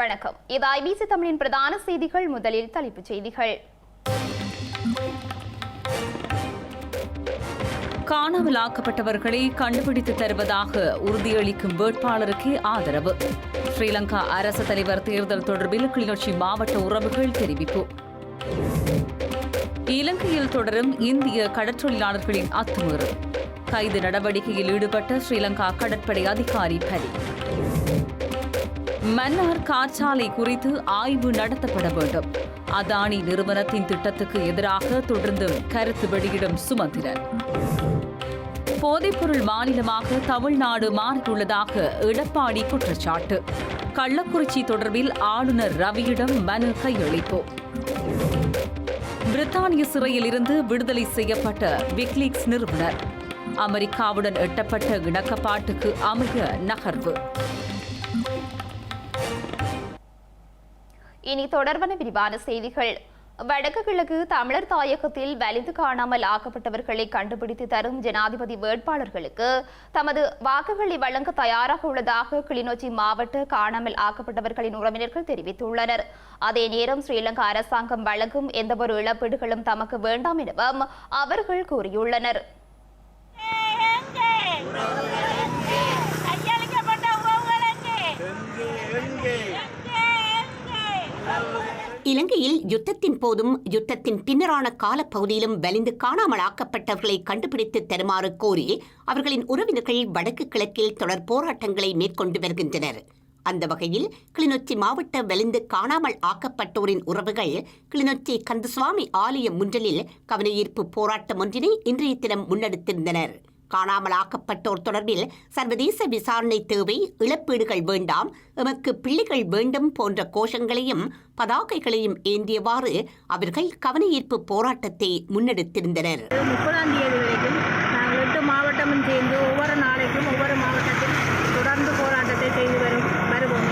வணக்கம். இது ஐபிசி தமிழின் பிரதான செய்திகள். முதலில் தலைப்புச் செய்திகள். காணாமல் ஆக்கப்பட்டவர்களை கண்டுபிடித்து தருவதாக உறுதியளிக்கும் வேட்பாளருக்கே ஆதரவு. ஸ்ரீலங்கா அரசு தலைவர் தேர்தல் தொடர்பில் கிளிநொச்சி மாவட்ட உறவுகள் தெரிவிப்பு. இலங்கையில் தொடரும் இந்திய கடற்றொழிலாளர்களின் அத்துமீறல். கைது நடவடிக்கையில் ஈடுபட்ட ஸ்ரீலங்கா கடற்படை அதிகாரி பலி. மன்னார் காற்றாலை குறித்து ஆய்வு நடத்தப்பட வேண்டும். அதானி நிறுவனத்தின் திட்டத்துக்கு எதிராக தொடர்ந்து கருத்து வெளியிடும் சுமந்திரன். போதைப்பொருள் மாநிலமாக தமிழ்நாடு மாறியுள்ளதாக எடப்பாடி குற்றச்சாட்டு. கள்ளக்குறிச்சி தொடர்பில் ஆளுநர் ரவியிடம் மனு கையளிப்பு. பிரித்தானிய சிறையில் இருந்து விடுதலை செய்யப்பட்ட விக்லீக்ஸ் நிறுவனர். அமெரிக்காவுடன் எட்டப்பட்ட இணக்கப்பாட்டுக்கு அமைய நகர்வு. இனி தொடர்பான விரிவான செய்திகள் வடக்கு கிழக்கு தமிழர் தாயகத்தில் வலிந்து காணாமல் ஆக்கப்பட்டவர்களை கண்டுபிடித்து தரும் ஜனாதிபதி வேட்பாளர்களுக்கு தமது வாக்குகளை வழங்க தயாராக உள்ளதாக கிளிநொச்சி மாவட்ட காணாமல் ஆக்கப்பட்டவர்களின் உறவினர்கள் தெரிவித்துள்ளனர் அதே நேரம் ஸ்ரீலங்கா அரசாங்கம் வழங்கும் எந்தவொரு இழப்பீடுகளும் தமக்கு வேண்டாம் எனவும் அவர்கள் கூறியுள்ளனர் எங்கே இலங்கையில் யுத்தத்தின் போதும் யுத்தத்தின் பின்னரான காலப்பகுதியிலும் வலிந்து காணாமலாக்கப்பட்டவர்களை கண்டுபிடித்து தருமாறு கோரி அவர்களின் உறவினர்கள் வடக்கு கிழக்கில் தொடர் போராட்டங்களை மேற்கொண்டு வருகின்றனர். அந்த வகையில் கிளிநொச்சி மாவட்ட வலிந்து காணாமல் ஆக்கப்பட்டோரின் உறவுகள் கிளிநொச்சி கந்தசுவாமி ஆலய முன்றலில் கவனஈர்ப்பு போராட்டம் ஒன்றினை இன்றைய தினம் முன்னெடுத்திருந்தனர். காணாமல் ஆக்கப்பட்டோர் தொடர்பில் சர்வதேச விசாரணை தேவை இழப்பீடுகள் வேண்டாம் எமக்கு பிள்ளைகள் வேண்டும் போன்ற கோஷங்களையும் பதாகைகளையும் ஏந்தியவாறு அவர்கள் கவனஈர்ப்பு போராட்டத்தை முன்னெடுத்திருந்தனர். முப்பதாம் தேதி வரைக்கும் நாங்கள் எட்டு மாவட்டமும் சேர்ந்து ஒவ்வொரு நாளைக்கும் ஒவ்வொரு மாவட்டத்தில் தொடர்ந்து போராட்டத்தை செய்து வரும் வருவோம்.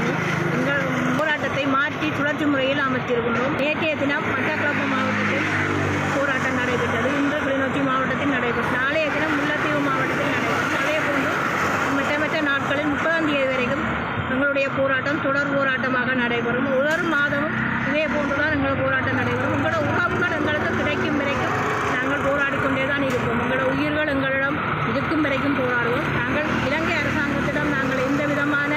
எங்கள் போராட்டத்தை மாற்றி சுழற்சி முறையில் அமைத்திருக்கின்றோம். நேற்றைய தினம் மட்டக்களப்பு மாவட்டத்தில் போராட்டம் நடைபெற்றது இன்று கிளிநொச்சி மாவட்டத்தில் நடைபெற்றது நாளைய தினம் முல்லைத்தீவு மாவட்டத்தில் நடைபெற்றது அதே போன்று மற்ற மற்ற நாட்களில் முப்பதாம் தேதி வரைக்கும் எங்களுடைய போராட்டம் தொடர் போராட்டமாக நடைபெறும் ஒவ்வொரு மாதமும் இதே போன்றுதான் எங்கள் போராட்டம் நடைபெறும். உங்களோட உறவுகள் எங்களுக்கு கிடைக்கும் வரைக்கும் நாங்கள் போராடிக் கொண்டே தான் இருப்போம். உங்களோட உயிர்கள் எங்களிடம் இருக்கும் வரைக்கும் போராடுவோம். நாங்கள் இலங்கை அரசாங்கத்திடம் நாங்கள் எந்த விதமான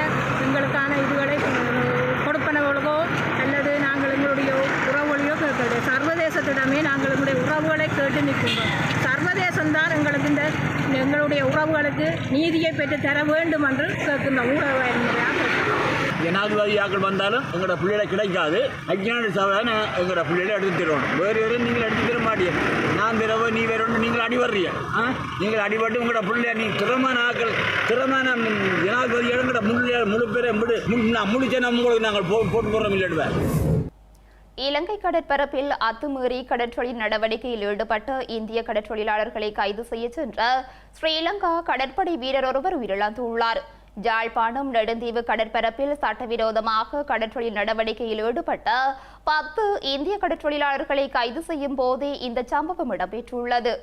எங்களுக்கான இதுகளை அஹ், கொடுப்பனவர்களோ அல்லது நாங்கள் எங்களுடைய உறவுகளையோ கேட்கவில்லை. சர்வதேசத்திடமே நாங்கள் எங்களுடைய உறவுகளை கேட்டு நிற்கின்றோம். சர்வதேசம்தான் எங்களுக்கு இந்த எங்களுடைய உறவுகளுக்கு நீதியை பெற்று தர வேண்டும் என்று கேட்கின்ற ஊடக ஜனாதிபதியாக்கள் வந்தாலும் எங்களோட பிள்ளைகளை கிடைக்காது. அஜ்ஞான சபை எங்களோட பிள்ளைகளை எடுத்து தருவோம். வேறு வேறு நீங்கள் எடுத்து தர மாட்டீங்க நான் தரவோ நீ வேற நீங்கள் அடிபடுறீங்க ஆ? நீங்கள் அடிபட்டு உங்களோட பிள்ளைய நீ திறமான ஆக்கள் திறமான ஜனாதிபதி எங்களோட முழு முழு பேரை முழு நான் முடிச்ச உங்களுக்கு நாங்கள் போ போட்டு போடுறோம் இல்லைடுவேன் இலங்கை கடற்பரப்பில் அத்துமீறி கடற்றொழில் நடவடிக்கையில் ஈடுபட்ட இந்திய கடற்றொழிலாளர்களை கைது செய்ய சென்ற ஸ்ரீலங்கா கடற்படை வீரர் ஒருவர் உயிரிழந்துள்ளார். ஜாழ்ப்பாணம் நெடுந்தீவு கடற்பரப்பில் சட்டவிரோதமாக கடற்றொழில் நடவடிக்கையில் ஈடுபட்ட பத்து இந்திய கடற்றொழிலாளர்களை கைது செய்யும் போதே இந்த சம்பவம் இடம்பெற்றுள்ளது.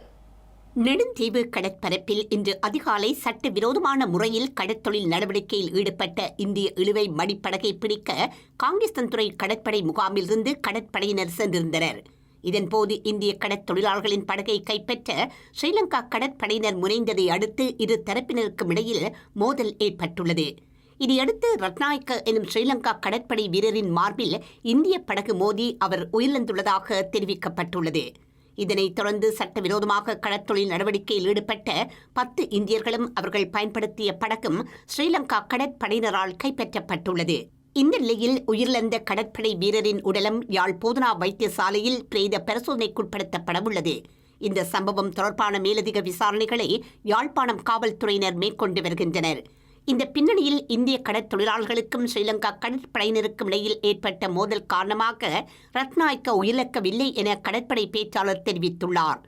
நெடுந்தீவு கடற்பரப்பில் இன்று அதிகாலை சட்டவிரோதமான முறையில் கடற்தொழில் நடவடிக்கையில் ஈடுபட்ட இந்திய இழுவை மடிப்படகை பிடிக்க காங்கேசன்துறை கடற்படை முகாமிலிருந்து கடற்படையினர் சென்றிருந்தனர். இதன்போது இந்திய கடற்தொழிலாளர்களின் படகை கைப்பற்ற ஸ்ரீலங்கா கடற்படையினர் முனைந்ததை அடுத்து இரு தரப்பினருக்கும் இடையில் மோதல் ஏற்பட்டுள்ளது. இதையடுத்து ரத்நாயக்க எனும் ஸ்ரீலங்கா கடற்படை வீரரின் மார்பில் இந்திய படகு மோதி அவர் உயிரிழந்துள்ளதாக தெரிவிக்கப்பட்டுள்ளது. இதனைத் தொடர்ந்து சட்டவிரோதமாக கடற்தொழில் நடவடிக்கையில் ஈடுபட்ட பத்து இந்தியர்களும் அவர்கள் பயன்படுத்திய படகும் ஸ்ரீலங்கா கடற்படையினரால் கைப்பற்றப்பட்டுள்ளது. இந்த நிலையில் உயிரிழந்த கடற்படை வீரரின் உடலம் யாழ் போதனா வைத்தியசாலையில் பிரேத பரிசோதனைக்குட்படுத்தப்படவுள்ளது. இந்த சம்பவம் தொடர்பான மேலதிக விசாரணைகளை யாழ்ப்பாணம் காவல்துறையினர் மேற்கொண்டு வருகின்றனர். இந்த பின்னணியில் இந்திய கடற்தொழிலாளர்களுக்கும் ஸ்ரீலங்கா கடற்படையினருக்கும் இடையில் ஏற்பட்ட மோதல் காரணமாக ரத்நாயக்க உயிரிழக்கவில்லை என கடற்படை பேச்சாளர் தெரிவித்துள்ளார்.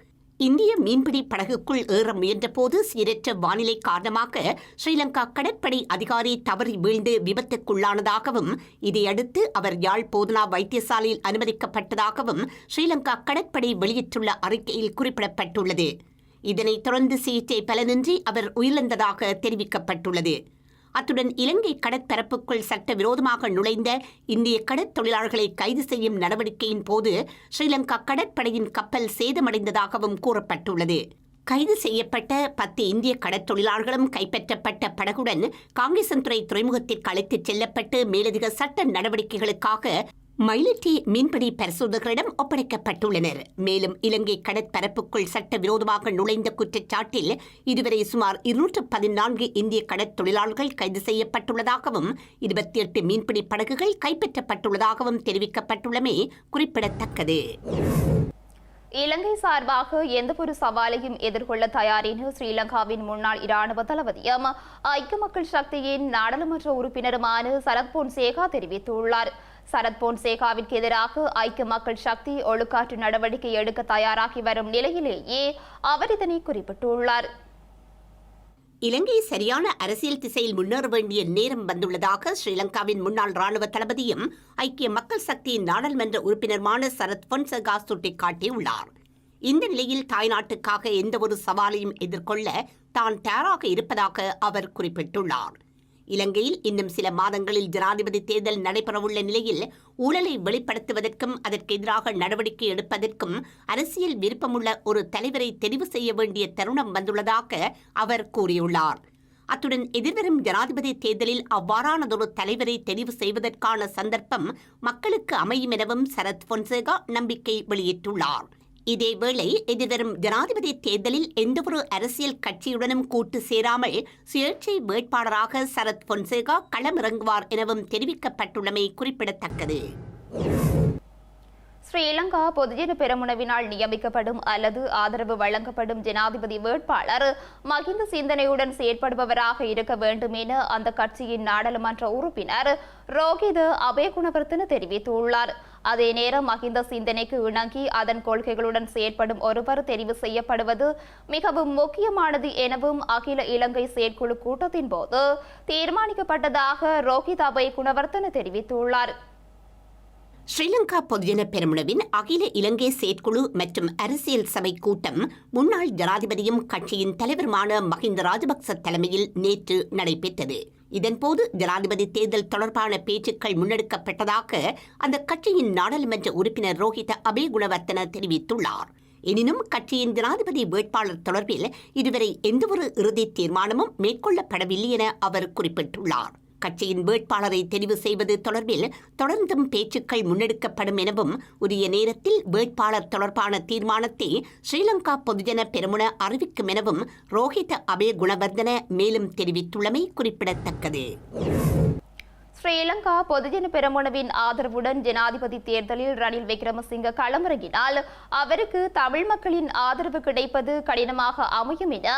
இந்திய மீன்பிடி படகுக்குள் ஏற முயன்றபோது சீரற்ற வானிலை காரணமாக ஸ்ரீலங்கா கடற்படை அதிகாரி தவறி வீழ்ந்து விபத்துக்குள்ளானதாகவும் இதையடுத்து அவர் யாழ் போதனா வைத்தியசாலையில் அனுமதிக்கப்பட்டதாகவும் ஸ்ரீலங்கா கடற்படை வெளியிட்டுள்ள அறிக்கையில் குறிப்பிடப்பட்டுள்ளது. இதனைத் தொடர்ந்து சிகிச்சை பலனின்றி அவர் உயிரிழந்ததாக தெரிவிக்கப்பட்டுள்ளது. அத்துடன் இலங்கை கடற்பரப்புக்குள் சட்டவிரோதமாக நுழைந்த இந்திய கடற்தொழிலாளர்களை கைது செய்யும் நடவடிக்கையின் போது ஸ்ரீலங்கா கடற்படையின் கப்பல் சேதமடைந்ததாகவும் கூறப்பட்டுள்ளது. கைது செய்யப்பட்ட பத்து இந்திய கடற்தொழிலாளர்களும் கைப்பற்றப்பட்ட படகுடன் காங்கேசன்துறை துறைமுகத்திற்கு அழைத்துச் செல்லப்பட்டு மேலதிக சட்ட நடவடிக்கைகளுக்காக மயிலட்டி மீன்பிடி பரிசோதகரிடம் ஒப்படைக்கப்பட்டுள்ளனர். மேலும் இலங்கை கடற்பரப்புக்குள் சட்டவிரோதமாக நுழைந்த குற்றச்சாட்டில் இதுவரை சுமார் இருநூற்று பதினான்கு இந்திய கடற்தொழிலாளர்கள் கைது செய்யப்பட்டுள்ளதாகவும் இருபத்தி எட்டு மீன்பிடி படகுகள் கைப்பற்றப்பட்டுள்ளதாகவும் தெரிவிக்கப்பட்டுள்ளமை குறிப்பிடத்தக்கது. இலங்கை சார்பாக எந்தவொரு சவாலையும் எதிர்கொள்ள தயார் என ஸ்ரீலங்காவின் முன்னாள் இராணுவ தளபதியும் ஐக்கிய மக்கள் சக்தியின் நாடாளுமன்ற உறுப்பினருமான சரத் பொன்சேகா தெரிவித்துள்ளார். சரத் பொன்சேகாவிற்கு எதிராக ஐக்கிய மக்கள் சக்தி ஒழுக்காற்று நடவடிக்கை எடுக்க தயாராகி வரும் நிலையிலேயே அவர் இதனை குறிப்பிட்டுள்ளார். இலங்கை சரியான அரசியல் திசையில் முன்னேற வேண்டிய நேரம் வந்துள்ளதாக ஸ்ரீலங்காவின் முன்னாள் ராணுவ தளபதியும் ஐக்கிய மக்கள் சக்தியின் நாடாளுமன்ற உறுப்பினருமான சரத் பொன்சகா சுட்டிக்காட்டியுள்ளார். இந்த நிலையில் தாய்நாட்டுக்காக எந்தவொரு சவாலையும் எதிர்கொள்ள தான் தயாராக இருப்பதாக அவர் குறிப்பிட்டுள்ளார். இலங்கையில் இன்னும் சில மாதங்களில் ஜனாதிபதி தேர்தல் நடைபெறவுள்ள நிலையில் ஊழலை வெளிப்படுத்துவதற்கும் அதற்கு எதிராக நடவடிக்கை எடுப்பதற்கும் அரசியல் விருப்பமுள்ள ஒரு தலைவரை தெரிவு செய்ய வேண்டிய தருணம் வந்துள்ளதாக அவர் கூறியுள்ளார். அத்துடன் எதிர்வரும் ஜனாதிபதி தேர்தலில் அவ்வாறானதொரு தலைவரை தெரிவு செய்வதற்கான சந்தர்ப்பம் மக்களுக்கு அமையும் எனவும் சரத் பொன்சேகா நம்பிக்கை வெளியிட்டுள்ளார். இதேவேளை எதிர்வரும் ஜனாதிபதி தேர்தலில் எந்தவொரு அரசியல் கட்சியுடனும் கூட்டு சேராமல் சுயேட்சை வேட்பாளராக சரத் பொன்சேகா களமிறங்குவார் எனவும் தெரிவிக்கப்பட்டுள்ளமை குறிப்பிடத்தக்கது. ஸ்ரீலங்கா பொதுஜன பெரமுனவினால் நியமிக்கப்படும் அல்லது ஆதரவு வழங்கப்படும் ஜனாதிபதி வேட்பாளர் மகிந்த சிந்தனையுடன் செயற்படுபவராக இருக்க வேண்டும் என அந்த கட்சியின் நாடாளுமன்ற உறுப்பினர் ரோஹித அபயகுணவர்த்தன தெரிவித்துள்ளார். அதே நேரம் மகிந்த சிந்தனைக்கு இணங்கி அதன் கொள்கைகளுடன் செயற்படும் ஒருவர் தெரிவு செய்யப்படுவது மிகவும் முக்கியமானது எனவும் அகில இலங்கை செயற்குழு கூட்டத்தின் போது தீர்மானிக்கப்பட்டதாக ரோஹித் அபய குணவர்த்தன தெரிவித்துள்ளார். ஸ்ரீலங்கா பொதுஜன பெரமுனவின் அகில இலங்கை செயற்குழு மற்றும் அரசியல் சபை கூட்டம் முன்னாள் ஜனாதிபதியும் கட்சியின் தலைவருமான மஹிந்த ராஜபக்ச தலைமையில் நேற்று நடைபெற்றது. இதன்போது ஜனாதிபதி தேர்தல் தொடர்பான பேச்சுக்கள் முன்னெடுக்கப்பட்டதாக அந்த கட்சியின் நாடாளுமன்ற உறுப்பினர் ரோஹித அபே குணவர்த்தன தெரிவித்துள்ளார். எனினும் கட்சியின் ஜனாதிபதி வேட்பாளர் தொடர்பில் இதுவரை எந்தவொரு இறுதி தீர்மானமும் மேற்கொள்ளப்படவில்லை என அவர் குறிப்பிட்டுள்ளார். கட்சியின் வேட்பாளரை தெரிவு செய்வது தொடர்பில் தொடர்ந்தும் பேச்சுக்கள் முன்னெடுக்கப்படும் எனவும் உரிய நேரத்தில் வேட்பாளர் தொடர்பான தீர்மானத்தை ஸ்ரீலங்கா பொதுஜன பெருமுன அறிவிக்கும் எனவும் ரோஹித அபே குணவர்தன மேலும் தெரிவித்துள்ளமை குறிப்பிடத்தக்கது. ஸ்ரீலங்கா பொதுஜன பெரமுனவின் ஆதரவுடன் ஜனாதிபதி தேர்தலில் ரணில் விக்ரமசிங்க களமிறங்கினால் அவருக்கு தமிழ் மக்களின் ஆதரவு கிடைப்பது கடினமாக அமையும் என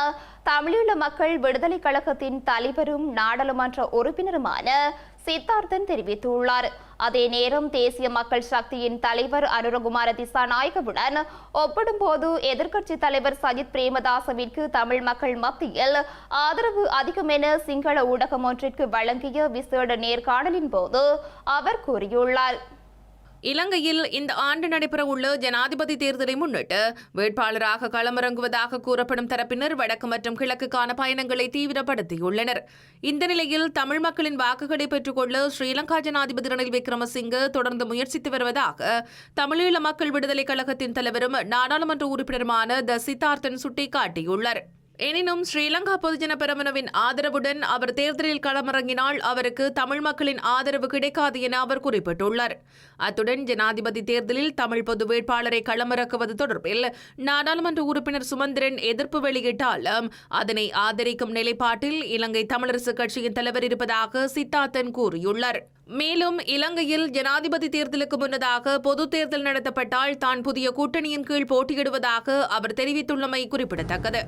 தமிழீழ மக்கள் விடுதலை கழகத்தின் தலைவரும் நாடாளுமன்ற உறுப்பினருமான சித்தார்த்தன் தெரிவித்துள்ளார். அதே நேரம் தேசிய மக்கள் சக்தியின் தலைவர் அனுரகுமார திசாநாயகவுடன் ஒப்பிடும்போது எதிர்க்கட்சி தலைவர் சஜித் பிரேமதாசவிற்கு தமிழ் மக்கள் மத்தியில் ஆதரவு அதிகம் என சிங்கள ஊடகம் ஒன்றிற்கு வழங்கிய விசேட நேர்காணலின் போது அவர் கூறியுள்ளார். இலங்கையில் இந்த ஆண்டு நடைபெறவுள்ள ஜனாதிபதி தேர்தலை முன்னிட்டு வேட்பாளராக களமிறங்குவதாக கூறப்படும் தரப்பினர் வடக்கு மற்றும் கிழக்குக்கான பயணங்களை தீவிரப்படுத்தியுள்ளனர். இந்த நிலையில் தமிழ் மக்களின் வாக்குகளை பெற்றுக்கொள்ள ஸ்ரீலங்கா ஜனாதிபதி ரணில் விக்ரமசிங்க தொடர்ந்து முயற்சித்து வருவதாக தமிழீழ மக்கள் விடுதலை கழகத்தின் தலைவரும் நாடாளுமன்ற உறுப்பினருமான த சித்தார்த்தன் சுட்டிக்காட்டியுள்ளார். எனினும் ஸ்ரீலங்கா பொதுஜன பெரமுனவின் ஆதரவுடன் அவர் தேர்தலில் களமிறங்கினால் அவருக்கு தமிழ் மக்களின் ஆதரவு கிடைக்காது என அவர் குறிப்பிட்டுள்ளார். அத்துடன் ஜனாதிபதி தேர்தலில் தமிழ் பொது வேட்பாளரை களமிறக்குவது தொடர்பில் நாடாளுமன்ற உறுப்பினர் சுமந்திரன் எதிர்ப்பு வெளியிட்டாலும் அதனை ஆதரிக்கும் நிலைப்பாட்டில் இலங்கை தமிழரசுக் கட்சியின் தலைவர் இருப்பதாக சித்தார்த்தன் கூறியுள்ளார். மேலும் இலங்கையில் ஜனாதிபதி தேர்தலுக்கு முன்னதாக பொது தேர்தல் நடத்தப்பட்டால் தான் புதிய கூட்டணியின் கீழ் போட்டியிடுவதாக அவர் தெரிவித்துள்ளமை குறிப்பிடத்தக்கது.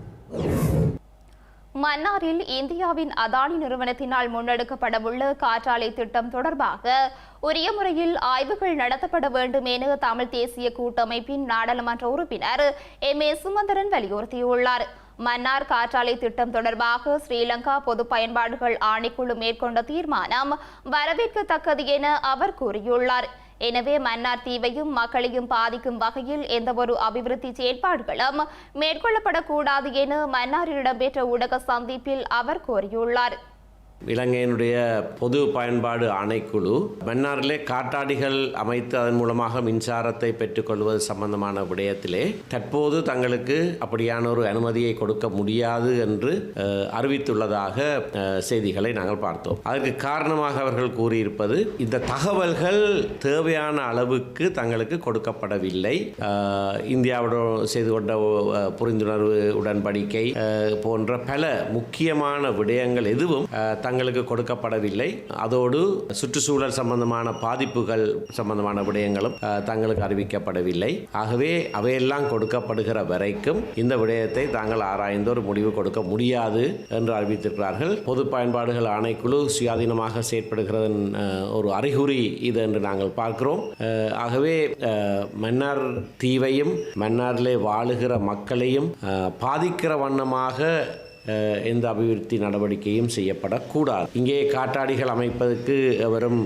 மன்னாரில் இந்தியாவின் அதானி நிறுவனத்தினால் முன்னெடுக்கப்படவுள்ள காற்றாலை திட்டம் தொடர்பாக உரிய முறையில் ஆய்வுகள் நடத்தப்பட வேண்டும் என தமிழ் தேசிய கூட்டமைப்பின் நாடாளுமன்ற உறுப்பினர் எம் ஏ சுமந்திரன் வலியுறுத்தியுள்ளார். மன்னார் காற்றாலை திட்டம் தொடர்பாக ஸ்ரீலங்கா பொது பயன்பாடுகள் ஆணைக்குழு மேற்கொண்ட தீர்மானம் வரவேற்கத்தக்கது என அவர் கூறியுள்ளார். எனவே மன்னார் தீவையும் மக்களையும் பாதிக்கும் வகையில் எந்தவொரு அபிவிருத்தி செயற்பாடுகளும் மேற்கொள்ளப்படக்கூடாது என மன்னாரில் இடம்பெற்ற ஊடக சந்திப்பில் அவர் கோரியுள்ளார் இலங்கையினுடைய பொது பயன்பாடு ஆணைக்குழு மன்னாரிலே காட்டாடிகள் அமைத்து அதன் மூலமாக மின்சாரத்தை பெற்றுக்கொள்வது சம்பந்தமான விடயத்திலே தற்போது தங்களுக்கு அப்படியான ஒரு அனுமதியை கொடுக்க முடியாது என்று அறிவித்துள்ளதாக செய்திகளை நாங்கள் பார்த்தோம். அதற்கு காரணமாக அவர்கள் கூறியிருப்பது இந்த தகவல்கள் தேவையான அளவுக்கு தங்களுக்கு கொடுக்கப்படவில்லை. இந்தியாவுடன் செய்து கொண்ட புரிந்துணர்வு உடன்படிக்கை போன்ற பல முக்கியமான விடயங்கள் எதுவும் தங்கள் தங்களுக்கு கொடுக்கப்படவில்லை. அதோடு சுற்றுச்சூழல் சம்பந்தமான பாதிப்புகள் சம்பந்தமான விடயங்களும் தங்களுக்கு அறிவிக்கப்படவில்லை. ஆகவே அவையெல்லாம் கொடுக்கப்படுகிற வரைக்கும் இந்த விடயத்தை தாங்கள் ஆராய்ந்து ஒரு முடிவு கொடுக்க முடியாது என்று அறிவித்திருக்கிறார்கள். பொது பயன்பாடுகள் ஆணைக்குழு சுயாதீனமாக செயற்படுகிறதன் ஒரு அறிகுறி இது என்று நாங்கள் பார்க்கிறோம். ஆகவே மன்னார் தீவையும் மன்னாரிலே வாழுகிற மக்களையும் பாதிக்கிற வண்ணமாக எந்த அபிவிருத்தி நடவடிக்கையும் செய்யப்படக்கூடாது. இங்கே காற்றாடிகள் அமைப்பதற்கு வரும்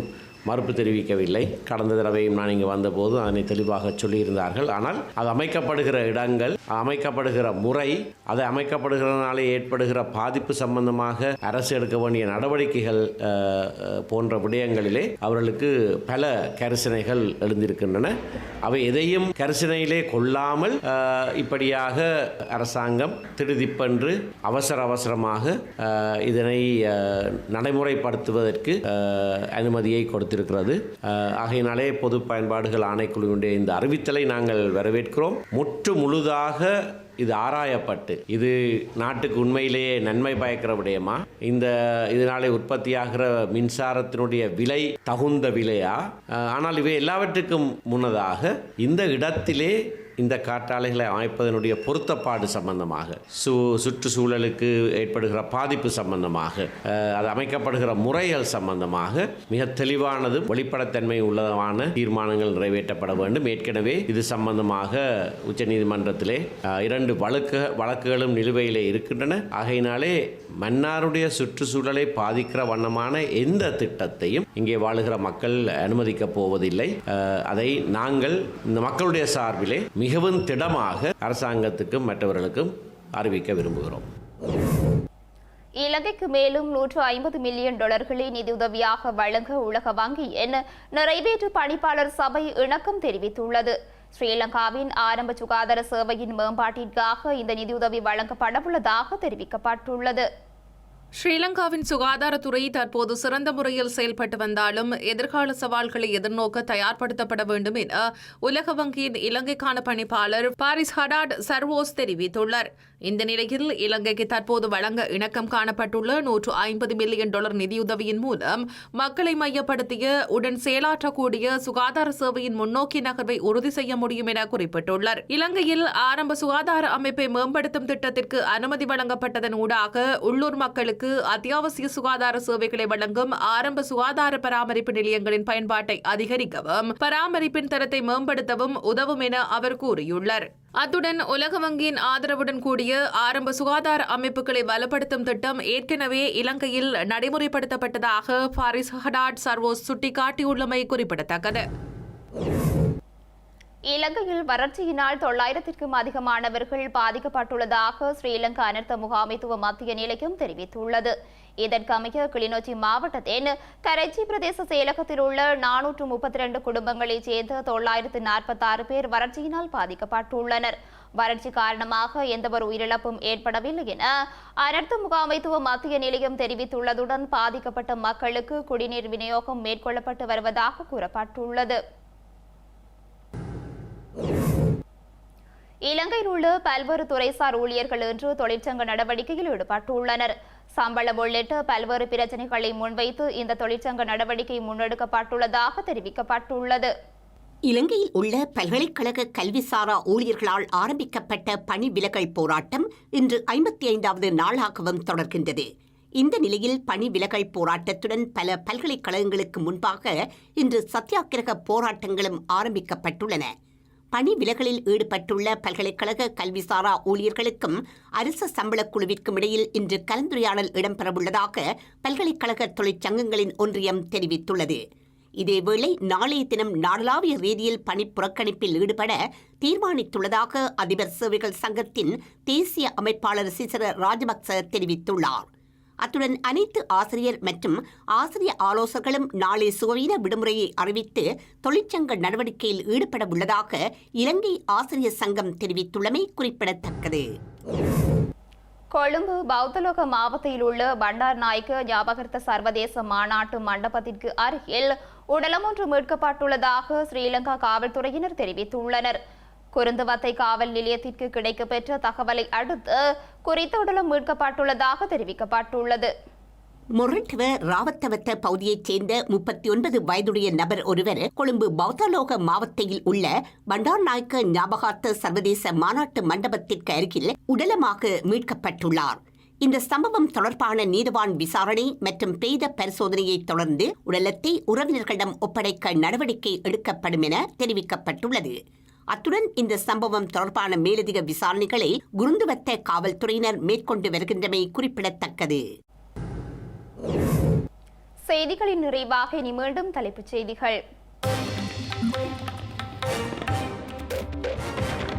மறுப்பு தெரிவிக்கவில்லை. கடந்த தடவையும் நான் இங்கே வந்தபோது அதனை தெளிவாக சொல்லியிருந்தார்கள். ஆனால் அது அமைக்கப்படுகிற இடங்கள் அமைக்கப்படுகிற முறை அது அமைக்கப்படுகிறனாலே ஏற்படுகிற பாதிப்பு சம்பந்தமாக அரசு எடுக்க வேண்டிய நடவடிக்கைகள் போன்ற விடயங்களிலே அவர்களுக்கு பல கரிசனைகள் எழுந்திருக்கின்றன. அவை எதையும் கரிசனையிலே கொள்ளாமல் இப்படியாக அரசாங்கம் திடுதிப்பென்று அவசர அவசரமாக இதனை நடைமுறைப்படுத்துவதற்கு அனுமதியை கொடுத்து அஹ், ஆகையினாலே பொது பயன்பாடுகள் ஆணைக்குழுவினுடைய இந்த அறிவித்தலை நாங்கள் வரவேற்கிறோம். முற்று முழுதாக இது ஆராயப்பட்டு இது நாட்டுக்கு உண்மையிலேயே நன்மை பயக்கிற விடயமா இந்த இதனாலே உற்பத்தியாகிற மின்சாரத்தினுடைய விலை தகுந்த விலையா? ஆனால் இவை எல்லாவற்றுக்கும் முன்னதாக இந்த இடத்திலே இந்த காற்றாலைகளை அமைப்பதனுடைய பொருத்தப்பாடு சம்பந்தமாக சு சுற்றுச்சூழலுக்கு ஏற்படுகிற பாதிப்பு சம்பந்தமாக அது அமைக்கப்படுகிற முறைகள் சம்பந்தமாக மிக தெளிவானதும் வெளிப்படைத்தன்மை உள்ளதான தீர்மானங்கள் நிறைவேற்றப்பட வேண்டும். ஏற்கனவே இது சம்பந்தமாக உச்சநீதிமன்றத்திலே இரண்டு வழக்கு வழக்குகளும் நிலுவையிலே இருக்கின்றன. ஆகையினாலே மன்னாருடைய சுற்றுச்சூழலை பாதிக்கிற வண்ணமான எந்த திட்டத்தையும் இங்கே வாழுகிற மக்கள் அனுமதிக்கப் போவதில்லை. அதை நாங்கள் இந்த மக்களுடைய சார்பிலே மிகவும் திடமாக அரசாங்கத்துக்கும் மற்றவர்களுக்கும் அறிவிக்க விரும்புகிறோம். இலங்கைக்கு மேலும் நூற்று ஐம்பது மில்லியன் டாலர்களை நிதியுதவியாக வழங்க உலக வங்கி என நிறைவேற்று பணிப்பாளர் சபை இணக்கம் தெரிவித்துள்ளது. ஸ்ரீலங்காவின் ஆரம்ப சுகாதார சேவையின் மேம்பாட்டிற்காக இந்த நிதியுதவி வழங்கப்படவுள்ளதாக தெரிவிக்கப்பட்டுள்ளது. ஸ்ரீலங்காவின் சுகாதாரத்துறை தற்போது சிறந்த முறையில் செயல்பட்டு வந்தாலும் எதிர்கால சவால்களை எதிர்நோக்க தயார்படுத்தப்பட வேண்டும் என உலக வங்கியின் இலங்கைக்கான பணிப்பாளர் பாரிஸ் ஹடாட் சர்வோஸ் தெரிவித்துள்ளார். இந்த நிலையில் இலங்கைக்கு தற்போது வழங்க இணக்கம் காணப்பட்டுள்ள நூற்று ஐம்பது மில்லியன் டாலர் நிதியுதவியின் மூலம் மக்களை மையப்படுத்திய உடன் செயலாற்றக்கூடிய சுகாதார சேவையின் முன்னோக்கி நகர்வை உறுதி செய்ய முடியும் என குறிப்பிட்டுள்ளார். இலங்கையில் ஆரம்ப சுகாதார அமைப்பை மேம்படுத்தும் திட்டத்திற்கு அனுமதி வழங்கப்பட்டதன் ஊடாக உள்ளூர் மக்களுக்கு அத்தியாவசிய சுகாதார சேவைகளை வழங்கும் ஆரம்ப சுகாதார பராமரிப்பு நிலையங்களின் பயன்பாட்டை அதிகரிக்கவும் பராமரிப்பின் தரத்தை மேம்படுத்தவும் உதவும் என அவர் கூறியுள்ளார். அத்துடன் உலக வங்கியின் ஆதரவுடன் கூடிய ஆரம்ப சுகாதார அமைப்புகளை பலப்படுத்தும் திட்டம் ஏற்கனவே இலங்கையில் நடைமுறைப்படுத்தப்பட்டதாக பாரிஸ் ஹடாட் சர்வோஸ் சுட்டிக்காட்டியுள்ளமை குறிப்பிடத்தக்கது. இலங்கையில் வறட்சியினால் தொள்ளாயிரத்திற்கும் அதிகமானவர்கள் பாதிக்கப்பட்டுள்ளதாக ஸ்ரீலங்கா அனர்த்த முகாமைத்துவ மத்திய நிலையம் தெரிவித்துள்ளது. இதற்கமைய கிளிநொச்சி மாவட்டத்தின் கரைச்சி பிரதேச செயலகத்தில் உள்ள நானூற்று முப்பத்தி ரெண்டு குடும்பங்களைச் சேர்ந்த தொள்ளாயிரத்து நாற்பத்தாறு பேர் வறட்சியினால் பாதிக்கப்பட்டுள்ளனர். வறட்சி காரணமாக எந்தவொரு உயிரிழப்பும் ஏற்படவில்லை என அனர்த்த முகாமைத்துவ மத்திய நிலையம் தெரிவித்துள்ளதுடன் பாதிக்கப்பட்ட மக்களுக்கு குடிநீர் விநியோகம் மேற்கொள்ளப்பட்டு வருவதாக கூறப்பட்டுள்ளது. இலங்கையில் உள்ள பல்வேறு துறைசார் ஊழியர்கள் இன்று தொழிற்சங்க நடவடிக்கையில் ஈடுபட்டுள்ளனர். சம்பளம் உள்ளிட்ட பல்வேறு பிரச்சனைகளை முன்வைத்து இந்த தொழிற்சங்க நடவடிக்கை முன்னெடுக்கப்பட்டுள்ளதாக தெரிவிக்கப்பட்டுள்ளது. இலங்கையில் உள்ள பல்கலைக்கழக கல்விசாரா ஊழியர்களால் ஆரம்பிக்கப்பட்ட பணி விலகல் போராட்டம் இன்று ஐம்பத்தி ஐந்தாவது நாளாகவும் தொடர்கின்றது. இந்த நிலையில் பணி விலகல் போராட்டத்துடன் பல பல்கலைக்கழகங்களுக்கு முன்பாக இன்று சத்தியாகிரக போராட்டங்களும் ஆரம்பிக்கப்பட்டுள்ளன. பணி விலகலில் ஈடுபட்டுள்ள பல்கலைக்கழக கல்விசாரா ஊழியர்களுக்கும் அரசு சம்பளக் குழுவிற்கும் இடையில் இன்று கலந்துரையாடல் இடம்பெறவுள்ளதாக பல்கலைக்கழக தொழிற்சங்கங்களின் ஒன்றியம் தெரிவித்துள்ளது. இதேவேளை நாளைய தினம் நாடளாவிய ரீதியில் பணி புறக்கணிப்பில் ஈடுபட தீர்மானித்துள்ளதாக அதிபர் சேவைகள் சங்கத்தின் தேசிய அமைப்பாளர் சிசர ராஜபக்ச தெரிவித்துள்ளார். அத்துடன் அனைத்து ஆசிரியர் மற்றும் ஆசிரிய ஆலோசகர்களும் நாளை சுகவீன விடுமுறையை அறிவித்து தொழிற்சங்க நடவடிக்கையில் ஈடுபட உள்ளதாக இலங்கை ஆசிரியர் சங்கம் தெரிவித்துள்ளமை குறிப்பிடத்தக்கது. கொழும்பு பௌத்தலோக மாவட்டத்தில் உள்ள பண்டார் நாயக்க ஞாபகர்த்த சர்வதேச மாநாட்டு மண்டபத்திற்கு அருகில் உடலம் ஒன்று மீட்கப்பட்டுள்ளதாக ஸ்ரீலங்கா காவல்துறையினர் தெரிவித்துள்ளனர். குருந்துவத்தை காவல் நிலையத்திற்கு கிடைக்கப்பெற்ற தகவலை அடுத்து குறித்த உடலம் மீட்கப்பட்டுள்ளதாக தெரிவிக்கப்பட்டுள்ளது. மொரட்டுவ ராவத்தவத்த பகுதியைச் சேர்ந்த முப்பத்தி ஒன்பது வயதுடைய நபர் ஒருவர் கொழும்பு பௌத்தலோக மாவட்டத்தில் உள்ள பண்டார் நாயக்க ஞாபகார்த்த சர்வதேச மாநாட்டு மண்டபத்திற்கு அருகில் உடலமாக மீட்கப்பட்டுள்ளார். இந்த சம்பவம் தொடர்பான நீதவான் விசாரணை மற்றும் பெய்த பரிசோதனையை தொடர்ந்து உடலத்தை உறவினர்களிடம் ஒப்படைக்க நடவடிக்கை எடுக்கப்படும் என தெரிவிக்கப்பட்டுள்ளது. அத்துடன் இந்த சம்பவம் தொடர்பான மேலதிக விசாரணைகளை குருந்துவத்த காவல்துறையினர் மேற்கொண்டு வருகின்றமை குறிப்பிடத்தக்கது. செய்திகளின் நிறைவாக இனி மீண்டும் தலைப்புச் செய்திகள்.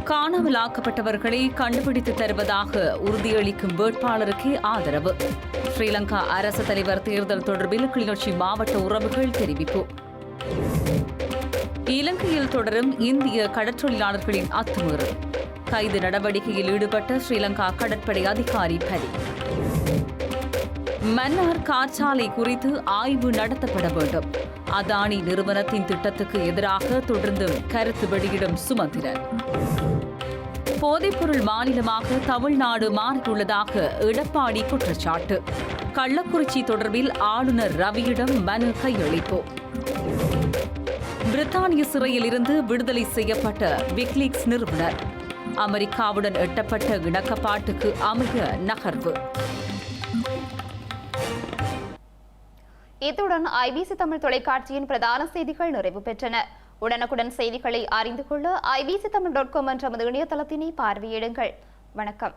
காணாமல் ஆக்கப்பட்டவர்களை கண்டுபிடித்து தருவதாக உறுதியளிக்கும் வேட்பாளருக்கே ஆதரவு. ஸ்ரீலங்கா அரசு தலைவர் தேர்தல் தொடர்பில் கிளிநொச்சி மாவட்ட உறவுகள் தெரிவிப்பு. இலங்கையில் தொடரும் இந்திய கடற்றொழிலாளர்களின் அத்துமீறல். கைது நடவடிக்கையில் ஈடுபட்ட ஸ்ரீலங்கா கடற்படை அதிகாரி பலி. மன்னார் காற்றாலை குறித்து ஆய்வு நடத்தப்பட வேண்டும். அதானி நிறுவனத்தின் திட்டத்துக்கு எதிராக தொடர்ந்து கருத்து வெளியிடும் சுமந்திரன். போதைப்பொருள் மாநிலமாக தமிழ்நாடு மாறியுள்ளதாக எடப்பாடி குற்றச்சாட்டு. கள்ளக்குறிச்சி தொடர்பில் ஆளுநர் ரவியிடம் மனு கையளிப்போம் பிரித்தானிய சிறையில் இருந்து விடுதலை செய்யப்பட்ட விக்லீக்ஸ் நிறுவனர். அமெரிக்காவுடன் எட்டப்பட்ட இணக்கப்பாட்டுக்கு அமைய நகர்வு. இத்துடன் ஐபிசி தமிழ் தொலைக்காட்சியின் பிரதான செய்திகள் நிறைவு பெற்றன. உடனுக்குடன் செய்திகளை அறிந்து கொள்ள ஐபிசி தமிழ் டாட் காம் என்ற இணையதளத்தினை பார்வையிடுங்கள். வணக்கம்.